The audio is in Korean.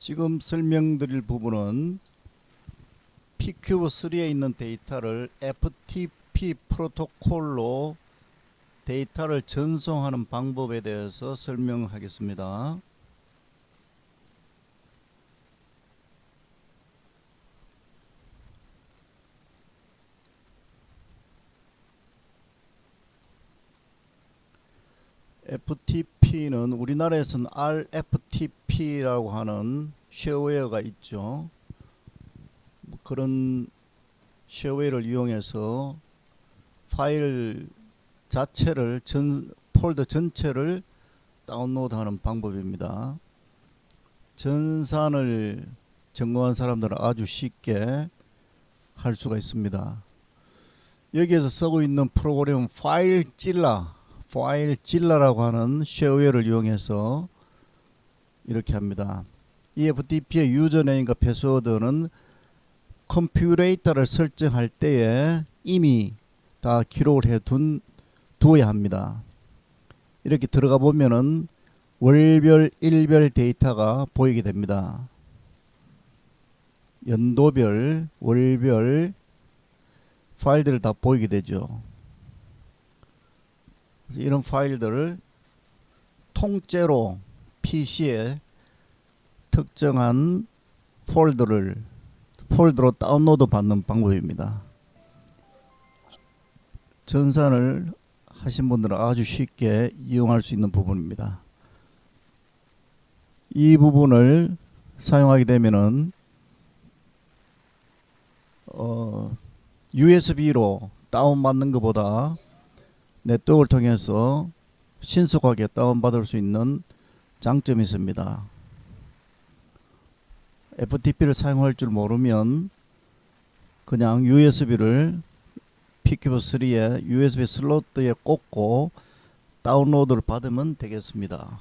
지금 설명드릴 부분은 PQ3에 있는 데이터를 FTP 프로토콜로 데이터를 전송하는 방법에 대해서 설명하겠습니다. FTP는 우리나라에서는 RFTP라고 하는 쉐어웨어가 있죠. 뭐 그런 쉐어웨어를 이용해서 파일 자체를 전 폴더 전체를 다운로드하는 방법입니다. 전산을 전공한 사람들은 아주 쉽게 할 수가 있습니다. 여기에서 쓰고 있는 프로그램은 파일 찔라 파일 찔라라고 하는 쉐어웨어를 이용해서 이렇게 합니다. 이 FTP의 유저네임과 패스워드는 컴퓨레이터를 설정할 때에 이미 다 기록을 해둔 두어야 합니다. 이렇게 들어가 보면은 월별, 일별 데이터가 보이게 됩니다. 연도별, 월별 파일들을 다 보이게 되죠. 이런 파일들을 통째로 PC에 특정한 폴더를 폴더로 다운로드 받는 방법입니다. 전산을 하신 분들은 아주 쉽게 이용할 수 있는 부분입니다. 이 부분을 사용하게 되면은 어, USB로 다운받는 것보다 네트워크를 통해서 신속하게 다운받을 수 있는 장점이 있습니다. FTP를 사용할 줄 모르면 그냥 USB를 PQ3에 USB 슬롯에 꽂고 다운로드를 받으면 되겠습니다.